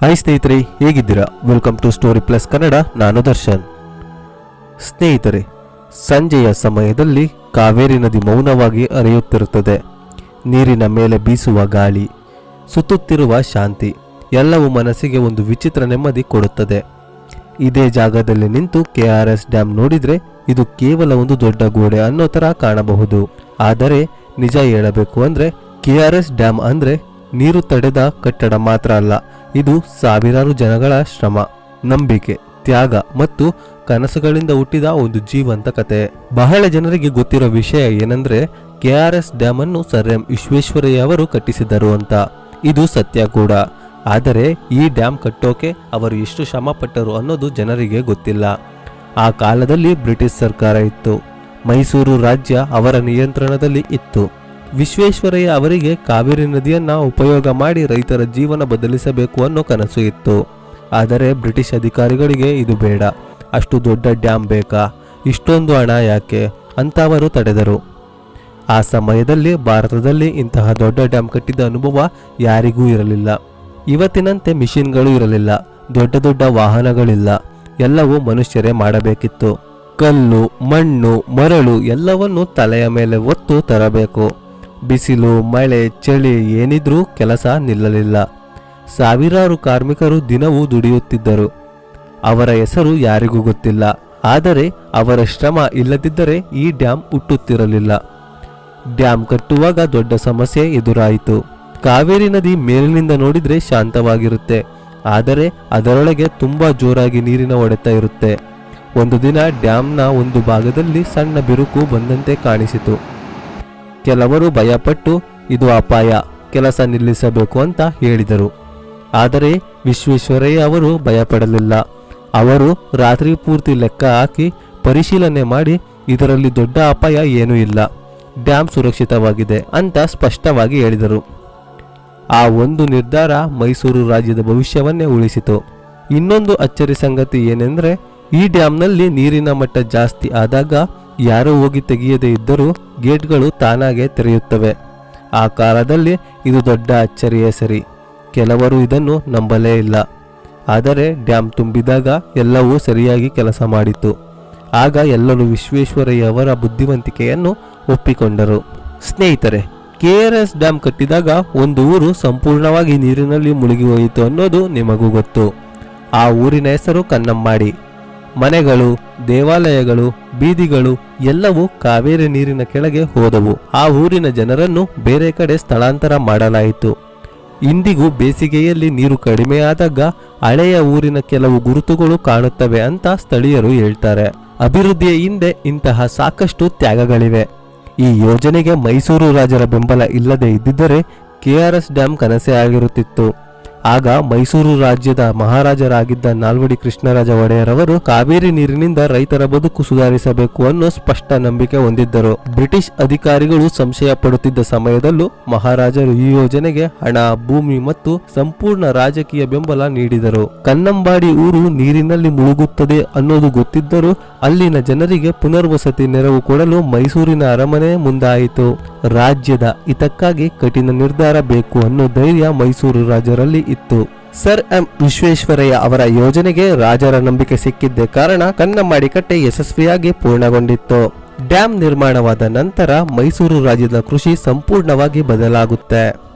Hi ಸ್ನೇಹಿತರೆ, ಹೇಗಿದ್ದೀರಾ? Welcome to story plus Kannada ನಾನು ದರ್ಶನ್. ಸ್ನೇಹಿತರೆ, ಸಂಜೆಯ ಸಮಯದಲ್ಲಿ ಕಾವೇರಿ ನದಿ ಮೌನವಾಗಿ ಹರಿಯುತ್ತಿರುತ್ತದೆ ನೀರಿನ ಮೇಲೆ ಬೀಸುವ ಗಾಳಿ, ಸುತ್ತುತ್ತಿರುವ ಶಾಂತಿ, ಎಲ್ಲವೂ ಮನಸ್ಸಿಗೆ ಒಂದು ವಿಚಿತ್ರ ನೆಮ್ಮದಿ ಕೊಡುತ್ತದೆ. ಇದೇ ಜಾಗದಲ್ಲಿ ನಿಂತು ಕೆ ಆರ್ ಎಸ್ ಡ್ಯಾಮ್ ನೋಡಿದರೆ ಇದು ಕೇವಲ ಒಂದು ದೊಡ್ಡ ಗೋಡೆ ಅನ್ನೋ ಥರ ಕಾಣಬಹುದು. ಆದರೆ, ನಿಜ ಹೇಳಬೇಕು ಅಂದರೆ, ಕೆ ಆರ್ ಎಸ್ ಡ್ಯಾಮ್ ಅಂದರೆ ನೀರು ತಡೆದ ಕಟ್ಟಡ ಮಾತ್ರ ಅಲ್ಲ. ಇದು ಸಾವಿರಾರು ಜನಗಳ ಶ್ರಮ, ನಂಬಿಕೆ, ತ್ಯಾಗ ಮತ್ತು ಕನಸುಗಳಿಂದ ಹುಟ್ಟಿದ ಒಂದು ಜೀವಂತ ಕತೆ. ಬಹಳ ಜನರಿಗೆ ಗೊತ್ತಿರೋ ವಿಷಯ ಏನಂದ್ರೆ, ಕೆ ಆರ್ ಎಸ್ ಡ್ಯಾಮ್ ಅನ್ನು ಸರ್ ಎಂ ವಿಶ್ವೇಶ್ವರಯ್ಯ ಅವರು ಕಟ್ಟಿಸಿದರು ಅಂತ. ಇದು ಸತ್ಯ ಕೂಡ ಆದರೆ ಈ ಡ್ಯಾಮ್ ಕಟ್ಟೋಕೆ ಅವರು ಎಷ್ಟು ಶ್ರಮ ಪಟ್ಟರು ಅನ್ನೋದು ಜನರಿಗೆ ಗೊತ್ತಿಲ್ಲ. ಆ ಕಾಲದಲ್ಲಿ ಬ್ರಿಟಿಷ್ ಸರ್ಕಾರ ಇತ್ತು. ಮೈಸೂರು ರಾಜ್ಯ ಅವರ ನಿಯಂತ್ರಣದಲ್ಲಿ ಇತ್ತು. ವಿಶ್ವೇಶ್ವರಯ್ಯ ಅವರಿಗೆ ಕಾವೇರಿ ನದಿಯನ್ನ ಉಪಯೋಗ ಮಾಡಿ ರೈತರ ಜೀವನ ಬದಲಿಸಬೇಕು ಅನ್ನೋ ಕನಸು ಇತ್ತು. ಆದರೆ ಬ್ರಿಟಿಷ್ ಅಧಿಕಾರಿಗಳಿಗೆ ಇದು ಬೇಡ. ಅಷ್ಟು ದೊಡ್ಡ ಡ್ಯಾಮ್ ಬೇಕಾ? ಇಷ್ಟೊಂದು ಹಣ ಯಾಕೆ? ಅಂತ ಅವರು ತಡೆದರು. ಆ ಸಮಯದಲ್ಲಿ ಭಾರತದಲ್ಲಿ ಇಂತಹ ದೊಡ್ಡ ಡ್ಯಾಮ್ ಕಟ್ಟಿದ ಅನುಭವ ಯಾರಿಗೂ ಇರಲಿಲ್ಲ. ಇವತ್ತಿನಂತೆ ಮಿಷಿನ್ಗಳು ಇರಲಿಲ್ಲ. ದೊಡ್ಡ ದೊಡ್ಡ ವಾಹನಗಳಿಲ್ಲ. ಎಲ್ಲವೂ ಮನುಷ್ಯರೇ ಮಾಡಬೇಕಿತ್ತು. ಕಲ್ಲು, ಮಣ್ಣು, ಮರಳು ಎಲ್ಲವನ್ನು ತಲೆಯ ಮೇಲೆ ಒತ್ತು ತರಬೇಕು. ಬಿಸಿಲು, ಮಳೆ, ಚಳಿ ಏನಿದ್ರೂ ಕೆಲಸ ನಿಲ್ಲಲಿಲ್ಲ. ಸಾವಿರಾರು ಕಾರ್ಮಿಕರು ದಿನವೂ ದುಡಿಯುತ್ತಿದ್ದರು. ಅವರ ಹೆಸರು ಯಾರಿಗೂ ಗೊತ್ತಿಲ್ಲ. ಆದರೆ ಅವರ ಶ್ರಮ ಇಲ್ಲದಿದ್ದರೆ ಈ ಡ್ಯಾಮ್ ಹುಟ್ಟುತ್ತಿರಲಿಲ್ಲ. ಡ್ಯಾಮ್ ಕಟ್ಟುವಾಗ ದೊಡ್ಡ ಸಮಸ್ಯೆ ಎದುರಾಯಿತು. ಕಾವೇರಿ ನದಿ ಮೇಲಿನಿಂದ ನೋಡಿದರೆ ಶಾಂತವಾಗಿರುತ್ತೆ. ಆದರೆ ಅದರೊಳಗೆ ತುಂಬಾ ಜೋರಾಗಿ ನೀರಿನ ಹೊಡೆತ ಇರುತ್ತೆ. ಒಂದು ದಿನ ಡ್ಯಾಮ್ನ ಒಂದು ಭಾಗದಲ್ಲಿ ಸಣ್ಣ ಬಿರುಕು ಬಂದಂತೆ ಕಾಣಿಸಿತು. ಕೆಲವರು ಭಯಪಟ್ಟು ಇದು ಅಪಾಯ, ಕೆಲಸ ನಿಲ್ಲಿಸಬೇಕು ಅಂತ ಹೇಳಿದರು. ಆದರೆ ವಿಶ್ವೇಶ್ವರಯ್ಯ ಅವರು ಭಯಪಡಲಿಲ್ಲ. ಅವರು ರಾತ್ರಿ ಪೂರ್ತಿ ಲೆಕ್ಕ ಹಾಕಿ ಪರಿಶೀಲನೆ ಮಾಡಿ ಇದರಲ್ಲಿ ದೊಡ್ಡ ಅಪಾಯ ಏನೂ ಇಲ್ಲ ಡ್ಯಾಮ್ ಸುರಕ್ಷಿತವಾಗಿದೆ ಅಂತ ಸ್ಪಷ್ಟವಾಗಿ ಹೇಳಿದರು. ಆ ಒಂದು ನಿರ್ಧಾರ ಮೈಸೂರು ರಾಜ್ಯದ ಭವಿಷ್ಯವನ್ನೇ ಉಳಿಸಿತು. ಇನ್ನೊಂದು ಅಚ್ಚರಿ ಸಂಗತಿ ಏನೆಂದರೆ, ಈ ಡ್ಯಾಮ್ನಲ್ಲಿ ನೀರಿನ ಮಟ್ಟ ಜಾಸ್ತಿ ಆದಾಗ ಯಾರೂ ಹೋಗಿ ತೆಗೆಯದೇ ಇದ್ದರೂ ಗೇಟ್ಗಳು ತಾನಾಗೆ ತೆರೆಯುತ್ತವೆ. ಆ ಕಾಲದಲ್ಲಿ ಇದು ದೊಡ್ಡ ಅಚ್ಚರಿಯೇ ಸರಿ. ಕೆಲವರು ಇದನ್ನು ನಂಬಲೇ ಇಲ್ಲ. ಆದರೆ ಡ್ಯಾಮ್ ತುಂಬಿದಾಗ ಎಲ್ಲವೂ ಸರಿಯಾಗಿ ಕೆಲಸ ಮಾಡಿತು. ಆಗ ಎಲ್ಲರೂ ವಿಶ್ವೇಶ್ವರಯ್ಯವರ ಬುದ್ಧಿವಂತಿಕೆಯನ್ನು ಒಪ್ಪಿಕೊಂಡರು. ಸ್ನೇಹಿತರೆ, ಕೆ ಆರ್ ಎಸ್ ಡ್ಯಾಮ್ ಕಟ್ಟಿದಾಗ ಒಂದು ಊರು ಸಂಪೂರ್ಣವಾಗಿ ನೀರಿನಲ್ಲಿ ಮುಳುಗಿ ಹೋಯಿತು ಅನ್ನೋದು ನಿಮಗೂ ಗೊತ್ತು. ಆ ಊರಿನ ಹೆಸರು ಕನ್ನಂಬಾಡಿ ಮನೆಗಳು, ದೇವಾಲಯಗಳು, ಬೀದಿಗಳು ಎಲ್ಲವೂ ಕಾವೇರಿ ನೀರಿನ ಕೆಳಗೆ ಹೋದವು. ಆ ಊರಿನ ಜನರನ್ನು ಬೇರೆ ಕಡೆ ಸ್ಥಳಾಂತರ ಮಾಡಲಾಯಿತು. ಇಂದಿಗೂ ಬೇಸಿಗೆಯಲ್ಲಿ ನೀರು ಕಡಿಮೆಯಾದಾಗ ಹಳೆಯ ಊರಿನ ಕೆಲವು ಗುರುತುಗಳು ಕಾಣುತ್ತವೆ ಅಂತ ಸ್ಥಳೀಯರು ಹೇಳ್ತಾರೆ. ಅಭಿವೃದ್ಧಿಯ ಹಿಂದೆ ಇಂತಹ ಸಾಕಷ್ಟು ತ್ಯಾಗಗಳಿವೆ. ಈ ಯೋಜನೆಗೆ ಮೈಸೂರು ರಾಜರ ಬೆಂಬಲ ಇಲ್ಲದೆ ಇದ್ದಿದ್ದರೆ ಕೆಆರ್ಎಸ್ ಡ್ಯಾಂ ಕನಸೇ ಆಗಿರುತ್ತಿತ್ತು. ಆಗ ಮೈಸೂರು ರಾಜ್ಯದ ಮಹಾರಾಜರಾಗಿದ್ದ ನಾಲ್ವಡಿ ಕೃಷ್ಣರಾಜ ಒಡೆಯರವರು ಕಾವೇರಿ ನೀರಿನಿಂದ ರೈತರ ಬದುಕು ಸುಧಾರಿಸಬೇಕು ಅನ್ನೋ ಸ್ಪಷ್ಟ ನಂಬಿಕೆ ಹೊಂದಿದ್ದರು. ಬ್ರಿಟಿಷ್ ಅಧಿಕಾರಿಗಳು ಸಂಶಯ ಪಡುತ್ತಿದ್ದ ಸಮಯದಲ್ಲೂ ಮಹಾರಾಜರು ಈ ಯೋಜನೆಗೆ ಹಣ, ಭೂಮಿ ಮತ್ತು ಸಂಪೂರ್ಣ ರಾಜಕೀಯ ಬೆಂಬಲ ನೀಡಿದರು. ಕನ್ನಂಬಾಡಿ ಊರು ನೀರಿನಲ್ಲಿ ಮುಳುಗುತ್ತದೆ ಅನ್ನೋದು ಗೊತ್ತಿದ್ದರೂ ಅಲ್ಲಿನ ಜನರಿಗೆ ಪುನರ್ವಸತಿ ನೆರವು ಕೊಡಲು ಮೈಸೂರಿನ ಅರಮನೆ ಮುಂದಾಯಿತು. ರಾಜ್ಯದ ಹಿತಕ್ಕಾಗಿ ಕಠಿಣ ನಿರ್ಧಾರ ಬೇಕು ಅನ್ನೋ ಧೈರ್ಯ ಮೈಸೂರು ರಾಜರಲ್ಲಿ ಇತ್ತು. ಸರ್ ಎಂ ವಿಶ್ವೇಶ್ವರಯ್ಯ ಅವರ ಯೋಜನೆಗೆ ರಾಜರ ನಂಬಿಕೆ ಸಿಕ್ಕಿದ್ದೇ ಕಾರಣ ಕನ್ನಂಬಾಡಿ ಕಟ್ಟೆ ಯಶಸ್ವಿಯಾಗಿ ಪೂರ್ಣಗೊಂಡಿತ್ತು. ಡ್ಯಾಂ ನಿರ್ಮಾಣವಾದ ನಂತರ ಮೈಸೂರು ರಾಜ್ಯದ ಕೃಷಿ ಸಂಪೂರ್ಣವಾಗಿ ಬದಲಾಗುತ್ತೆ.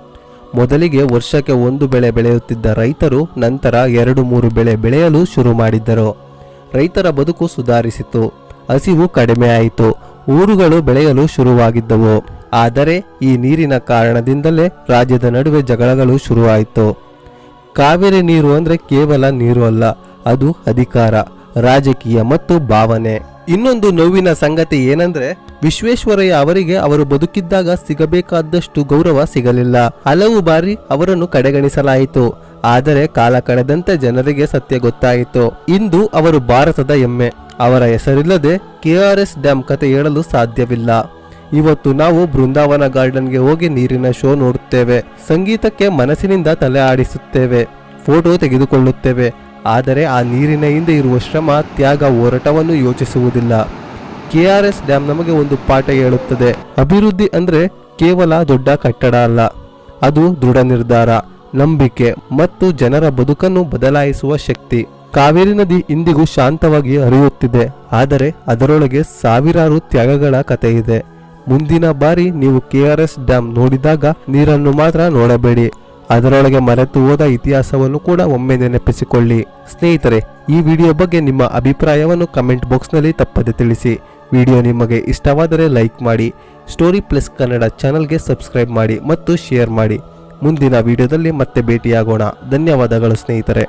ಮೊದಲಿಗೆ ವರ್ಷಕ್ಕೆ ಒಂದು ಬೆಳೆ ಬೆಳೆಯುತ್ತಿದ್ದ ರೈತರು ನಂತರ ಎರಡು ಮೂರು ಬೆಳೆ ಬೆಳೆಯಲು ಶುರು ಮಾಡಿದ್ದರು. ರೈತರ ಬದುಕು ಸುಧಾರಿಸಿತು. ಹಸಿವು ಕಡಿಮೆಯಾಯಿತು ಊರುಗಳು ಬೆಳೆಯಲು ಶುರುವಾಗಿದ್ದವು. ಆದರೆ ಈ ನೀರಿನ ಕಾರಣದಿಂದಲೇ ರಾಜ್ಯದ ನಡುವೆ ಜಗಳಗಳು ಶುರುವಾಯಿತು. ಕಾವೇರಿ ನೀರು ಅಂದ್ರೆ ಕೇವಲ ನೀರು ಅಲ್ಲ, ಅದು ಅಧಿಕಾರ, ರಾಜಕೀಯ ಮತ್ತು ಭಾವನೆ. ಇನ್ನೊಂದು ನೋವಿನ ಸಂಗತಿ ಏನಂದ್ರೆ, ವಿಶ್ವೇಶ್ವರಯ್ಯ ಅವರಿಗೆ ಅವರು ಬದುಕಿದ್ದಾಗ ಸಿಗಬೇಕಾದಷ್ಟು ಗೌರವ ಸಿಗಲಿಲ್ಲ. ಹಲವು ಬಾರಿ ಅವರನ್ನು ಕಡೆಗಣಿಸಲಾಯಿತು, ಆದರೆ ಕಾಲ ಕಳೆದಂತೆ ಜನರಿಗೆ ಸತ್ಯ ಗೊತ್ತಾಯಿತು. ಇಂದು ಅವರು ಭಾರತದ ಹೆಮ್ಮೆ. ಅವರ ಹೆಸರಿಲ್ಲದೆ ಕೆಆರ್ಎಸ್ ಡ್ಯಾಂ ಕತೆ ಹೇಳಲು ಸಾಧ್ಯವಿಲ್ಲ. ಇವತ್ತು ನಾವು ಬೃಂದಾವನ ಗಾರ್ಡನ್ಗೆ ಹೋಗಿ ನೀರಿನ ಶೋ ನೋಡುತ್ತೇವೆ. ಸಂಗೀತಕ್ಕೆ ಮನಸ್ಸಿನಿಂದ ತಲೆ ಆಡಿಸುತ್ತೇವೆ, ಫೋಟೋ ತೆಗೆದುಕೊಳ್ಳುತ್ತೇವೆ, ಆದರೆ ಆ ನೀರಿನ ಹಿಂದೆ ಇರುವ ಶ್ರಮ, ತ್ಯಾಗ, ಹೋರಾಟವನ್ನು ಯೋಚಿಸುವುದಿಲ್ಲ. ಕೆ ಆರ್ ಎಸ್ ಡ್ಯಾಮ್ ನಮಗೆ ಒಂದು ಪಾಠ ಹೇಳುತ್ತದೆ. ಅಭಿವೃದ್ಧಿ ಅಂದರೆ ಕೇವಲ ದೊಡ್ಡ ಕಟ್ಟಡ ಅಲ್ಲ, ಅದು ದೃಢ ನಿರ್ಧಾರ, ನಂಬಿಕೆ ಮತ್ತು ಜನರ ಬದುಕನ್ನು ಬದಲಾಯಿಸುವ ಶಕ್ತಿ. ಕಾವೇರಿ ನದಿ ಇಂದಿಗೂ ಶಾಂತವಾಗಿ ಹರಿಯುತ್ತಿದೆ, ಆದರೆ ಅದರೊಳಗೆ ಸಾವಿರಾರು ತ್ಯಾಗಗಳ ಕಥೆ ಇದೆ ಮುಂದಿನ ಬಾರಿ ನೀವು ಕೆ ಆರ್ ಎಸ್ ಡ್ಯಾಮ್ ನೋಡಿದಾಗ ನೀರನ್ನು ಮಾತ್ರ ನೋಡಬೇಡಿ. ಅದರೊಳಗೆ ಮರೆತು ಹೋದ ಇತಿಹಾಸವನ್ನು ಕೂಡ ಒಮ್ಮೆ ನೆನಪಿಸಿಕೊಳ್ಳಿ. ಸ್ನೇಹಿತರೆ, ಈ ವಿಡಿಯೋ ಬಗ್ಗೆ ನಿಮ್ಮ ಅಭಿಪ್ರಾಯವನ್ನು ಕಮೆಂಟ್ ಬಾಕ್ಸ್ನಲ್ಲಿ ತಪ್ಪದೆ ತಿಳಿಸಿ. ವಿಡಿಯೋ ನಿಮಗೆ ಇಷ್ಟವಾದರೆ ಲೈಕ್ ಮಾಡಿ, ಸ್ಟೋರಿ ಪ್ಲಸ್ ಕನ್ನಡ ಚಾನಲ್ಗೆ ಸಬ್ಸ್ಕ್ರೈಬ್ ಮಾಡಿ ಮತ್ತು ಶೇರ್ ಮಾಡಿ. ಮುಂದಿನ ವಿಡಿಯೋದಲ್ಲಿ ಮತ್ತೆ ಭೇಟಿಯಾಗೋಣ. ಧನ್ಯವಾದಗಳು ಸ್ನೇಹಿತರೆ.